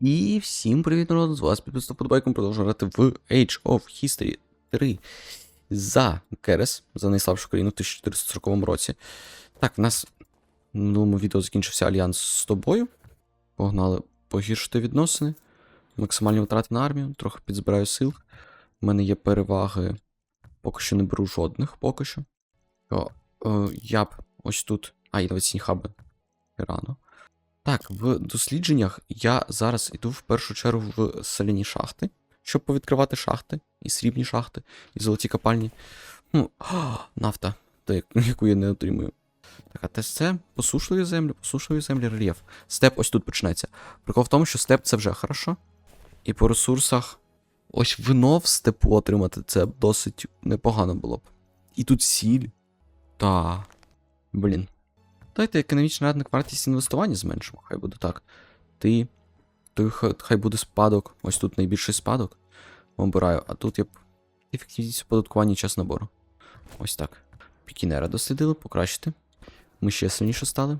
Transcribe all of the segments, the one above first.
І всім привіт, народ, з вас підписав подобайком продовжую грати в Age of History 3 за Керес, за найслабшу країну в 1440 році. Так, в нас в минулому відео закінчився альянс з тобою. Погнали погіршити відносини, максимальні витрати на армію, трохи підзбираю сил. У мене є переваги, поки що не беру жодних, поки що. О, е, я б ось тут. А, інноваційні хаби. Рано. Так, в дослідженнях я зараз іду в першу чергу в соляні шахти, щоб повідкривати шахти, і срібні шахти, і золоті копальні. Ну, а, нафта, та, яку я не отримую. Так, а ТСЦ посушливі землі, посушливі землі, рельєф. Степ ось тут почнеться. Прикол в тому, що степ це вже хорошо. І по ресурсах. Ось вино в степу отримати це досить непогано було б. І тут сіль. Та. Блін. Дайте економічний радник вартість інвестування зменшимо, хай буде так. Ти. То хай, буде спадок. Ось тут найбільший спадок. Обираю, а тут я б. Ефективність оподаткування час набору. Ось так. Пікінера дослідили, покращити. Ми ще сильніше стали.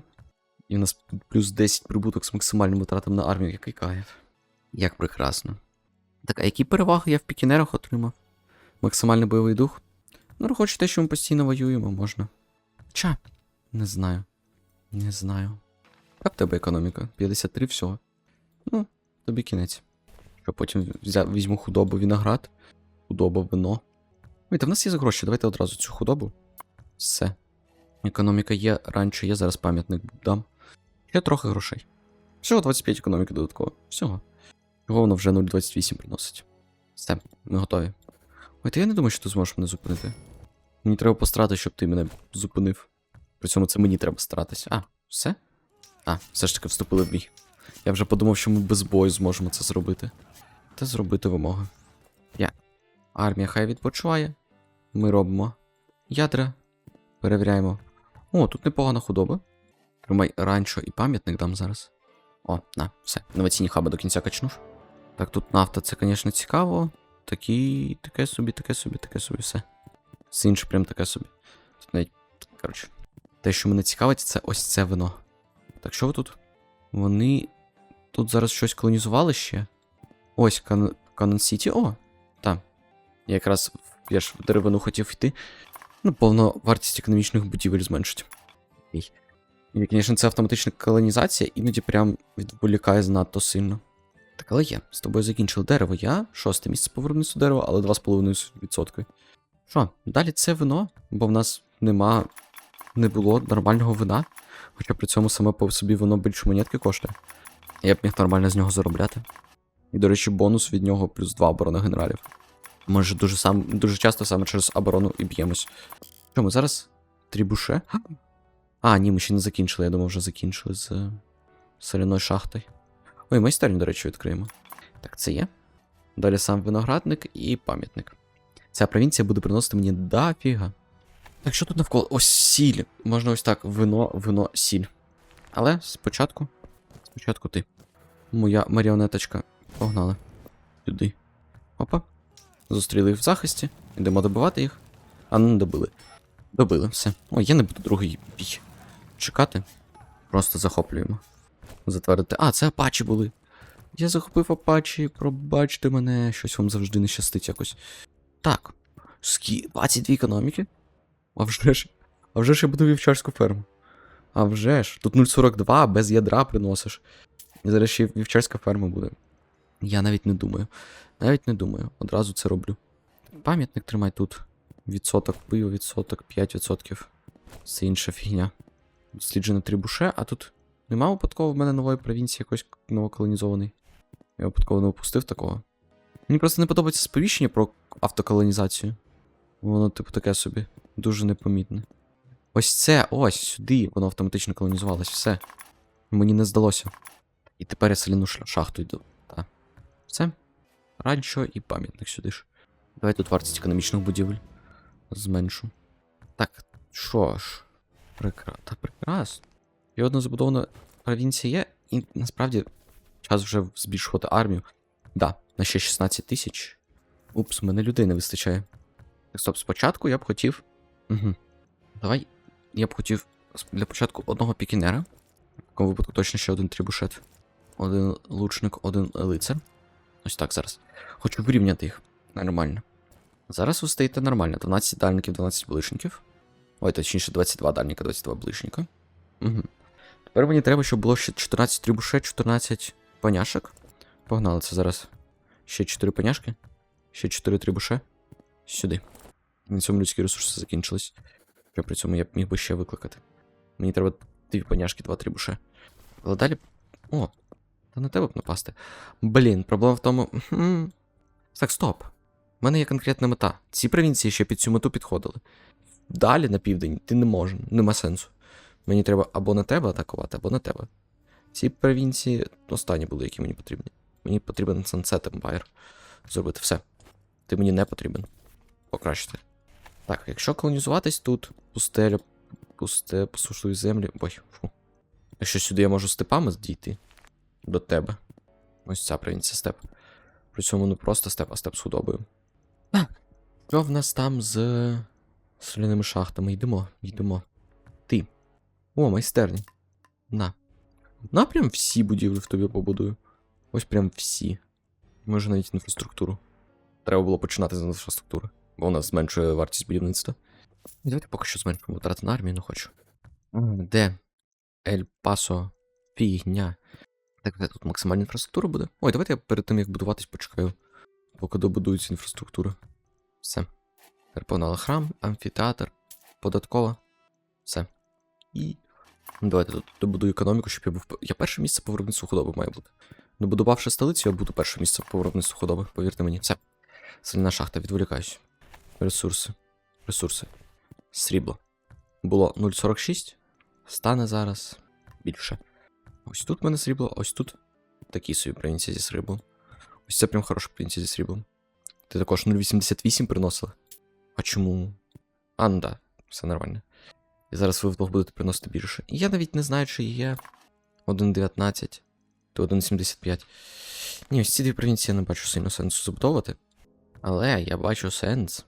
І в нас плюс 10 прибуток з максимальним витратом на армію, який кайф. Як прекрасно. Так, а які переваги я в пікінерах отримав? Максимальний бойовий дух? Ну, рахуючи те, що ми постійно воюємо, можна. Ча? Не знаю. Не знаю. Як в тебе економіка? 53 всього. Ну, тобі кінець. Що потім взя- візьму худобу виноград, худоба вино. Ой, та в нас є гроші, давайте одразу цю худобу. Все. Економіка є, раніше є, зараз пам'ятник дам. Ще трохи грошей. Всього 25 економіки додатково. Всього. Його воно вже 0,28 приносить. Все, ми готові. Ой, та я не думаю, що ти зможеш мене зупинити. Мені треба пострати, щоб ти мене зупинив. При цьому це мені треба старатися. А, все? А, все ж таки вступили в бій. Я вже подумав, що ми без бою зможемо це зробити. Та зробити вимоги. Я. Армія хай відпочиває. Ми робимо ядра. Перевіряємо. О, тут непогана худоба. Тримай ранчо і пам'ятник дам зараз. О, на, все. Інноваційні хаби до кінця качнув. Так, тут нафта, це, звісно, цікаво. Такі, таке собі, таке собі, таке собі, все. Все інше прям таке собі. Тут навіть, коротше. Те, що мене цікавить, це ось це вино. Так, що ви тут? Вони тут зараз щось колонізували ще. Ось Канон Сіті. О, там. Я якраз я ж в деревину хотів йти. Ну, повно вартість економічних будівель зменшить. Окей. І, звісно, це автоматична колонізація, іноді прям відволікає занадто сильно. Так, але є. З тобою закінчили дерево. Я шосте місце по виробництву дерева, але 2,5%. Що, далі це вино, бо в нас нема не було нормального вина, хоча при цьому саме по собі воно більше монетки коштує. Я б міг нормально з нього заробляти. І, до речі, бонус від нього плюс 2 оборони генералів. Може, дуже сам, дуже часто саме через оборону і б'ємось. Що, ми зараз трібуше? А, ні, ми ще не закінчили, я думав, вже закінчили з соляною шахтою. Ой, майстерню, до речі, відкриємо. Так, це є. Далі сам виноградник і пам'ятник. Ця провінція буде приносити мені дофіга. Так, що тут навколо? Ось сіль. Можна ось так, вино, вино, сіль. Але спочатку. Спочатку ти. Моя маріонеточка. Погнали. Сюди. Опа. Зустріли їх в захисті. Йдемо добивати їх. А ну не добили. Добили, все. Ой, я не буду другий бій. Чекати. Просто захоплюємо. Затвердити. А, це апачі були. Я захопив апачі, пробачте мене, щось вам завжди не щастить якось. Так. Скі... 22 економіки. А вже ж. А вже ж я буду вівчарську ферму. А вже ж. Тут 0,42 без ядра приносиш. І зараз ще вівчарська ферма буде. Я навіть не думаю. Навіть не думаю. Одразу це роблю. Пам'ятник тримай тут. Відсоток пиво, відсоток, 5%. Це інша фігня. Досліджено трибуше, а тут нема випадково в мене нової провінції якось новоколонізований. Я випадково не опустив такого. Мені просто не подобається сповіщення про автоколонізацію. Воно, типу, таке собі. Дуже непомітне. Ось це, ось сюди, воно автоматично колонізувалось, все. Мені не здалося. І тепер я соляну шахту йду. Так. Все. Ранчо і пам'ятник сюди ж. Давай тут вартість економічних будівель. Зменшу. Так, що ж. Прекра... Та прекрасно. І одна забудована провінція є, і насправді час вже збільшувати армію. Да, на ще 16 тисяч. Упс, мене людей не вистачає. Так, стоп, спочатку я б хотів. Угу. Давай. Я б хотів для початку одного пікінера. В такому випадку точно ще один трібушет. один лучник, один лицар. Ось так зараз. Хочу вирівняти їх. Нормально. Зараз ви стоїте нормально. 12 дальників, 12 ближників. Ой, точніше, 22 дальника, 22 ближника. Угу. Тепер мені треба, щоб було ще 14 трібуше, 14 поняшок. Погнали це зараз. Ще 4 поняшки. Ще 4 трібуше. Сюди. На цьому людські ресурси закінчились. Хоча при цьому я б міг би ще викликати. Мені треба дві поняшки, два трібуше. Але далі. О, та на тебе б напасти. Блін, проблема в тому. Так, стоп. У мене є конкретна мета. Ці провінції ще під цю мету підходили. Далі на південь ти не можеш, нема сенсу. Мені треба або на тебе атакувати, або на тебе. Ці провінції останні були, які мені потрібні. Мені потрібен Sunset Empire. Зробити все. Ти мені не потрібен. Покращити. Так, якщо колонізуватись тут, пустеля, пусте, посушливі землі. Ой, фу. Якщо сюди я можу степами дійти до тебе. Ось ця провінція степ. При цьому не просто степ, а степ з худобою. Так. Що в нас там з соляними шахтами? Йдемо, йдемо. Ти. О, майстерні. На. На прям всі будівлі в тобі побудую. Ось прям всі. Може навіть інфраструктуру. Треба було починати з інфраструктури, бо вона зменшує вартість будівництва. Давайте поки що зменшимо витрати на армію, не хочу. Де? Ель Пасо. Фігня. Так, де тут максимальна інфраструктура буде? Ой, давайте я перед тим, як будуватись, почекаю, поки добудується інфраструктура. Все. Тепер погнали храм, амфітеатр, податкова. Все. І. Ну, Давайте тут добудую економіку, щоб я був. Я перше місце по виробництву худоби має бути. Добудувавши столицю, я буду перше місце по виробництву худоби, повірте мені. Все. Сильна шахта, відволікаюсь. Ресурси. Ресурси. Срібло. Було 0,46. Стане зараз більше. Ось тут в мене срібло, ось тут такі собі провінції зі сріблом. Ось це прям хороша провінція зі сріблом. Ти також 0,88 приносила? А чому? А, ну да, все нормально. І зараз ви вдвох будете приносити більше. І я навіть не знаю, чи є 1,19 то 1,75. Ні, ось ці дві провінції я не бачу сильно сенсу забудовувати. Але я бачу сенс.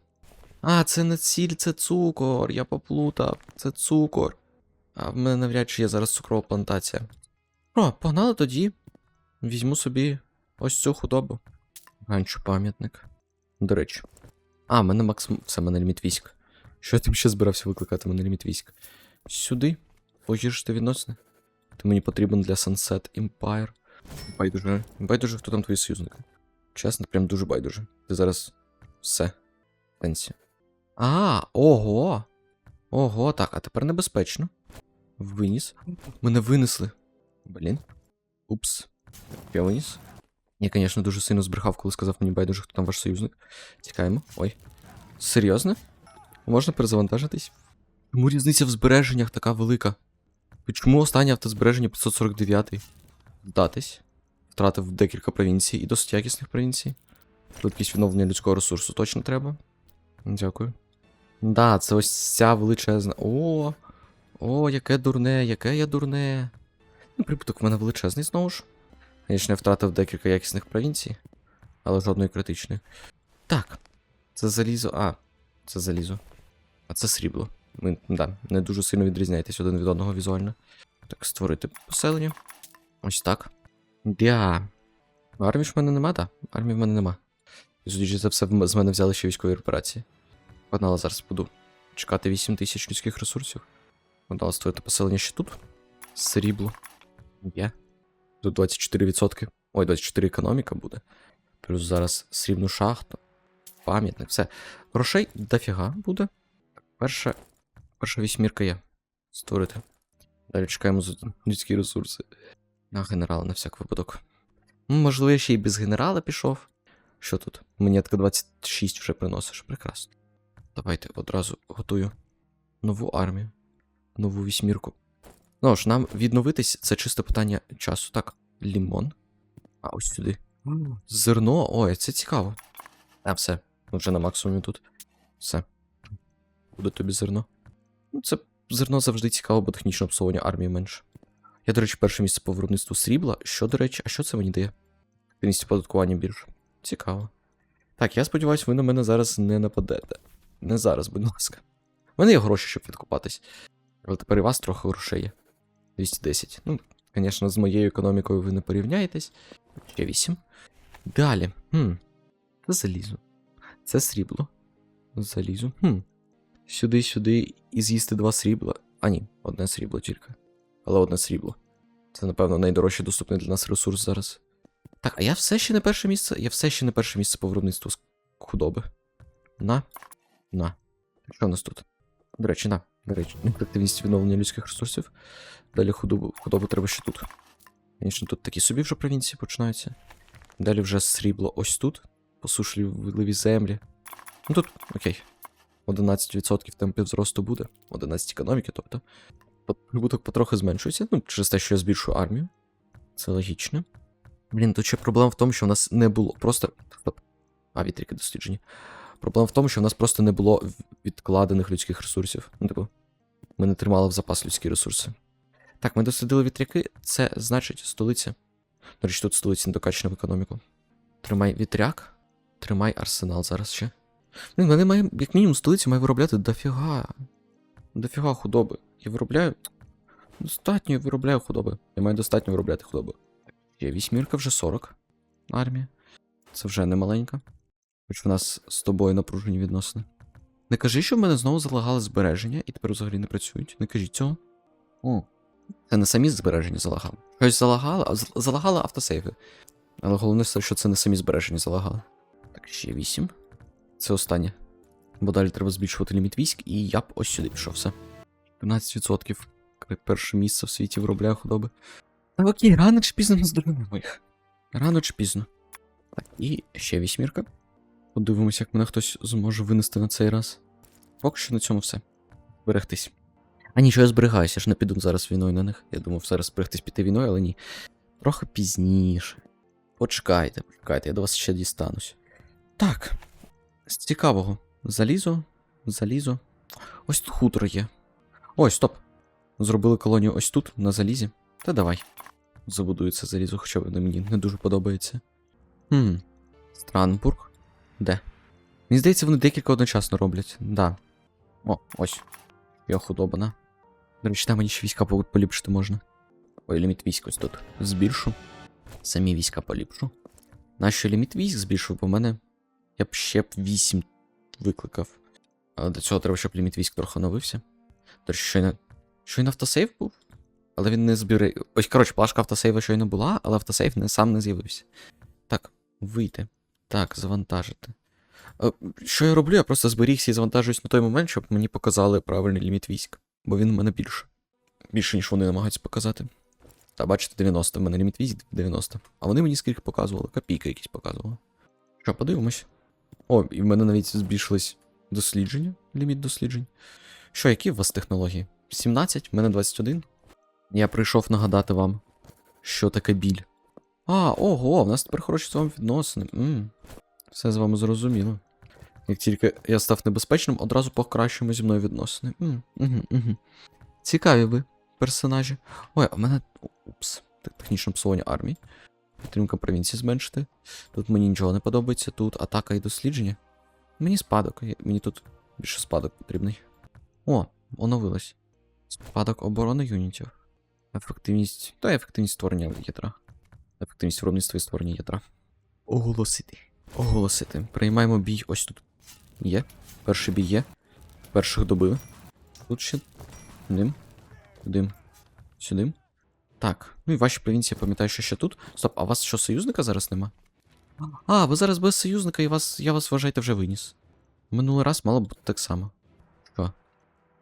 А, це не ціль, це цукор. Я поплутав. Це цукор. А в мене навряд чи є зараз цукрова плантація. О, погнали тоді. Візьму собі ось цю худобу. Ранчо пам'ятник. До речі. А, мене максимум. Все, мене ліміт військ. Що я там ще збирався викликати? Мене ліміт військ. Сюди. Погіршити відносини. Ти мені потрібен для Sunset Empire. Байдуже. Байдуже, хто там твої союзники. Чесно, прям дуже байдуже. Ти зараз все. Пенсія. А, ого. Ого, так, а тепер небезпечно. Виніс. Мене винесли. Блін. Упс. Я виніс. Я, звісно, дуже сильно збрехав, коли сказав мені байдуже, хто там ваш союзник. Тікаємо. Ой. Серйозно? Можна перезавантажитись? Чому різниця в збереженнях така велика? І Чому останнє автозбереження 549? Здатись. Втратив декілька провінцій і досить якісних провінцій. Швидкість відновлення людського ресурсу точно треба. Дякую. Да, це ось ця величезна. О! О, яке дурне, яке я дурне. Ну, прибуток в мене величезний знову ж. Я втратив декілька якісних провінцій, але жодної критичної. Так. Це залізо. А, це залізо. А це срібло. Ви, да, не дуже сильно відрізняєтесь один від одного візуально. Так, створити поселення. Ось так. Дя. Армії ж в мене нема, так? Армії в мене нема. І судячи за все, з мене взяли ще військові операції. Погнали, зараз буду чекати 8 тисяч людських ресурсів. Погнали створити поселення ще тут. Срібло. Є. Тут 24%. Ой, 24 економіка буде. Плюс зараз срібну шахту. Пам'ятник, все. Грошей дофіга буде. Перша, перша вісьмірка є. Створити. Далі чекаємо з- людські ресурси. На генерала на всяк випадок. Ну, Можливо, я ще й без генерала пішов. Що тут? Монетка 26 вже приносиш. Прекрасно. Давайте одразу готую нову армію. Нову вісьмірку. Ну ж, нам відновитись це чисто питання часу. Так, лімон. А ось сюди. Зерно. Ой, це цікаво. А, все. Ми вже на максимумі тут. Все. Буде тобі зерно. Ну, це зерно завжди цікаво, бо технічне обслуговування армії менше. Я, до речі, перше місце по виробництву срібла. Що, до речі, а що це мені дає? Активність податкування більше. Цікаво. Так, я сподіваюся, ви на мене зараз не нападете. Не зараз, будь ласка. У мене є гроші, щоб відкупатись. Але тепер і вас трохи грошей є. 210. Ну, Звісно, з моєю економікою ви не порівняєтесь. Ще 8. Далі. Хм. Це залізо. Це срібло. Залізо. Хм. Сюди, сюди і з'їсти два срібла. А ні, одне срібло тільки. Але одне срібло. Це, напевно, найдорожчий доступний для нас ресурс зараз. Так, а я все ще не перше місце. Я все ще не перше місце по виробництву худоби. На. На. Що у нас тут? До речі, на. До речі, ефективність відновлення людських ресурсів. Далі худобу, худобу треба ще тут. Звісно, тут такі собі вже провінції починаються. Далі вже срібло ось тут. Посушливі землі. Ну тут, окей. 11% темпів зросту буде. 11 економіки, тобто. Прибуток потрохи зменшується. Ну, через те, що я збільшую армію. Це логічно. Блін, тут ще проблема в тому, що в нас не було. Просто. А, вітрики досліджені. Проблема в тому, що в нас просто не було відкладених людських ресурсів. Ну, типу, ми не тримали в запас людські ресурси. Так, ми дослідили вітряки, це значить столиця. До речі, тут столиця не докачана в економіку. Тримай вітряк, тримай арсенал зараз ще. Блін, мене має, як мінімум, столиця має виробляти дофіга. Дофіга худоби. Я виробляю. Достатньо виробляю худоби. Я маю достатньо виробляти худоби. Є вісьмірка вже 40. Армія. Це вже не маленька. Хоч в нас з тобою напружені відносини. Не кажи, що в мене знову залагали збереження і тепер взагалі не працюють. Не кажіть цього. О. Це не самі збереження залагали. Щось залагало, а залагали автосейви. Але головне, що це не самі збереження залагали. Так, ще 8. Це останнє. Бо далі треба збільшувати ліміт військ, і я б ось сюди пішов все. 15%. Перше місце в світі виробляє худоби. Та окей, рано чи пізно ми здобудемо їх. Рано чи пізно. Так, і ще вісьмірка. Подивимося, як мене хтось зможе винести на цей раз. Поки що на цьому все. Берегтись. А ні, що я зберігаюся, ж не піду зараз війною на них. Я думав зараз зберегтись піти війною, але ні. Трохи пізніше. Почекайте, почекайте, я до вас ще дістанусь. Так. З цікавого. Залізо, залізо. Ось тут хутро є. Ой, стоп. Зробили колонію ось тут, на залізі. Та давай. Забудую це залізо, хоча воно мені не дуже подобається. Хм. Странбург. Де? Мені здається, вони декілька одночасно роблять. Да. О, ось. Я худобана. До речі, там мені ще війська поліпшити можна. Ой, ліміт військ ось тут. Збільшу. Самі війська поліпшу. Нащо ліміт військ збільшив, бо в мене. Я б ще б 8 викликав. Але до цього треба, щоб ліміт військ трохи оновився. Речі, щойно. Щойно автосейв був? Але він не збере. Ось, коротше, плашка автосейва щойно була, але автосейв не, сам не з'явився. Так, вийти. Так, завантажити. Е, Що я роблю? Я просто зберігся і завантажуюсь на той момент, щоб мені показали правильний ліміт військ. Бо він у мене більше. Більше, ніж вони намагаються показати. Та бачите, 90. В мене ліміт військ 90. А вони мені скільки показували? Копійки якісь показували. Що, подивимось. О, і в мене навіть збільшились дослідження, ліміт досліджень. Що, які у вас технології? 17, в мене 21. Я прийшов нагадати вам, що таке біль. А, ого, в нас тепер хороші з вами відносини. м Все з вами зрозуміло. Як тільки я став небезпечним, одразу покращуємо зі мною відносини. М, угу, угу. Цікаві ви, персонажі. Ой, а в мене. Упс, технічне псування армії. Підтримка провінції зменшити. Тут мені нічого не подобається. Тут атака і дослідження. Мені спадок. Мені тут більше спадок потрібний. О, оновилось. Спадок оборони юнітів. Ефективність. Та ефективність створення ядра. Ефективність виробництва і створення ядра. Оголосити. Оголосити. Приймаємо бій ось тут. Є. Перший бій є. Перших добили. Тут ще. Дим. Дим. Сюди. Так. Ну і ваші провінції, я пам'ятаю, що ще тут. Стоп, а у вас що, союзника зараз нема? А, ви зараз без союзника і вас, я вас вважаєте вже виніс. Минулий раз мало б бути так само. Що?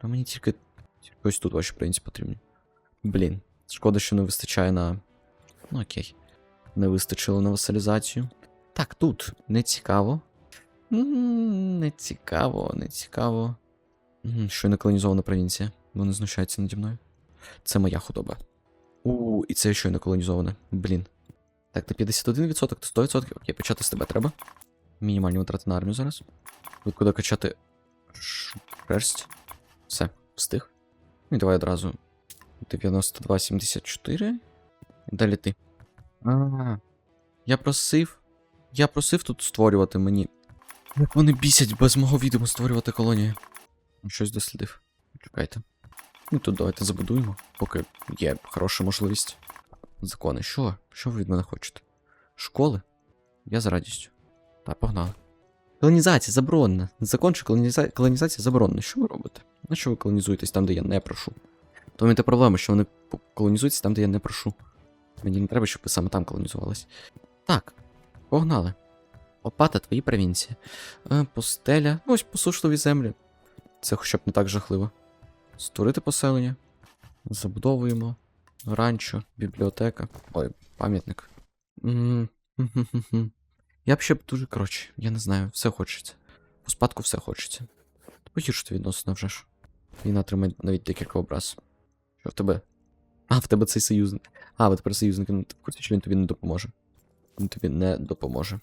А мені тільки, тільки ось тут ваші провінції потрібні. Блін. Шкода, що не вистачає на. Ну окей. Не вистачило на васалізацію. Так, тут не цікаво. Не цікаво, не цікаво. М, Щойно колонізована провінція. Вони знущаються наді мною. Це моя худоба. У, і це щойно колонізоване. Блін. Так, ти 51%, ти 100%. Окей, почати з тебе треба. Мінімальні витрати на армію зараз. Швидко докачати шерсть. Все, встиг. І давай одразу. 92,74. І далі ти. А, я просив. Я просив тут створювати мені. Як вони бісять без мого відома створювати колонії. Щось дослідив. Чекайте. Ну тут давайте забудуємо, поки є хороша можливість. Закони. Що? Що ви від мене хочете? Школи? Я з радістю. Та, погнали. Колонізація заборонена. Закон, колоніза... колонізація заборонена. Що ви робите? На що ви колонізуєтесь там, де я не прошу? То мені те проблема, що вони колонізуються там, де я не прошу. Мені не треба, щоб саме там колонізувались. Так, погнали. Опата, твої провінції. Е, постеля. Ось посушливі землі. Це хоча б не так жахливо. Створити поселення. Забудовуємо. Ранчо, бібліотека. Ой, пам'ятник. Я б ще б дуже коротше, я не знаю, все хочеться. По спадку все хочеться. Погіршити відносини вже ж. Війна тримає навіть декілька образ. Що в тебе? А, в тебе цей союзник. А, ви тепер союзники, ну в курсі, що він тобі не допоможе. Він тобі не допоможе.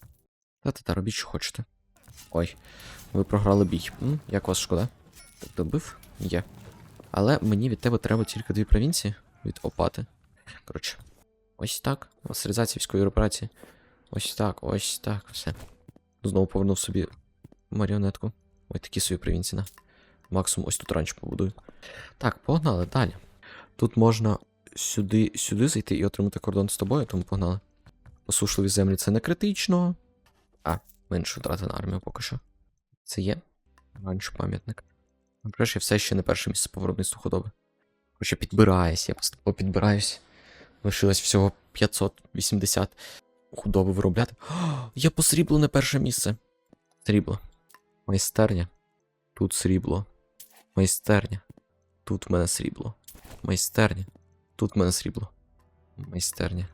Та-та-та, робіть, що хочете. Ой, ви програли бій. М? Як вас шкода? Добив? Є. Але мені від тебе треба тільки дві провінції від опати. Коротше, ось так. Василізація військової операції. Ось так, ось так, все. Знову повернув собі маріонетку. Ой, такі собі провінції, на. Максимум ось тут ранч побудую. Так, погнали далі. Тут можна сюди, сюди зайти і отримати кордон з тобою, тому погнали. Посушливі землі це не критично. А, менше втрати на армію поки що. Це є. Ранч пам'ятник. Наприклад, я все ще не перше місце по виробництву худоби. Хоча підбираюсь, я поступово підбираюсь. Лишилось всього 580 худоби виробляти. О, я по сріблу не перше місце. Срібло. Майстерня. Тут срібло. Майстерня. Тут в мене срібло. Майстерня. Тут в мене срібло. Майстерня.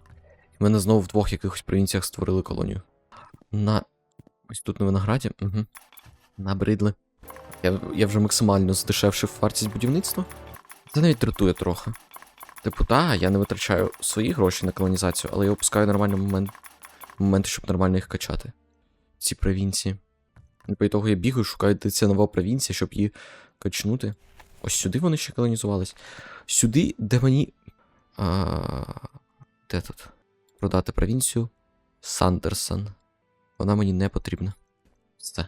І мене знову в двох якихось провінціях створили колонію. На. Ось тут на винограді. Угу. Набридли. Я, я вже максимально здешевшив вартість будівництва. Це навіть дратує трохи. Типу, та, я не витрачаю свої гроші на колонізацію, але я опускаю нормальний момент, моменти, щоб нормально їх качати. Ці провінції. І по того я бігаю, шукаю, де ця нова провінція, щоб її качнути. Ось сюди вони ще колонізувались. Сюди, де мені. А... Де тут? Продати провінцію Сандерсон. Вона мені не потрібна. Все.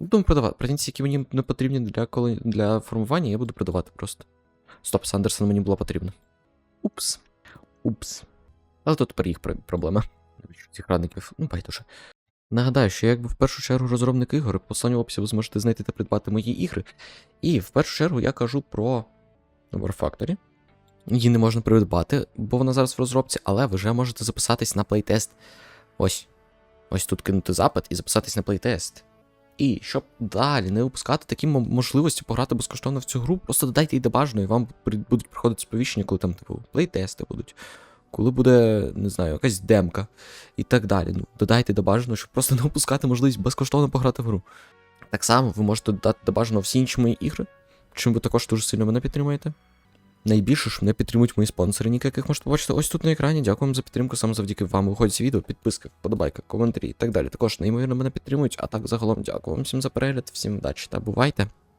Буду продавати. Провінції, які мені не потрібні для, коло... для формування, я буду продавати просто. Стоп, Сандерсон мені була потрібна. Упс. Упс. Але тут тепер їх пр- проблема. Цих радників, ну байдуже. Нагадаю, що якби в першу чергу розробник ігор, по останньому описі ви зможете знайти та придбати мої ігри. І в першу чергу я кажу про War Factory. Її не можна придбати, бо вона зараз в розробці, але ви вже можете записатись на плейтест. Ось. Ось тут кинути запит і записатись на плейтест. І щоб далі не упускати такі можливості пограти безкоштовно в цю гру, просто додайте її до бажаної, і вам будуть приходити сповіщення, коли там, типу, плейтести будуть, коли буде, не знаю, якась демка і так далі. Ну, додайте до бажаного, щоб просто не упускати можливість безкоштовно пограти в гру. Так само ви можете додати до бажаного всі інші мої ігри, чим ви також дуже сильно мене підтримуєте. Найбільше ж мене підтримують мої спонсори, ніки, яких можете побачити ось тут на екрані. Дякую за підтримку. Саме завдяки вам виходять відео, підписка, вподобайка, коментарі і так далі. Також неймовірно мене підтримують. А так загалом дякую вам всім за перегляд, всім вдачі та бувайте.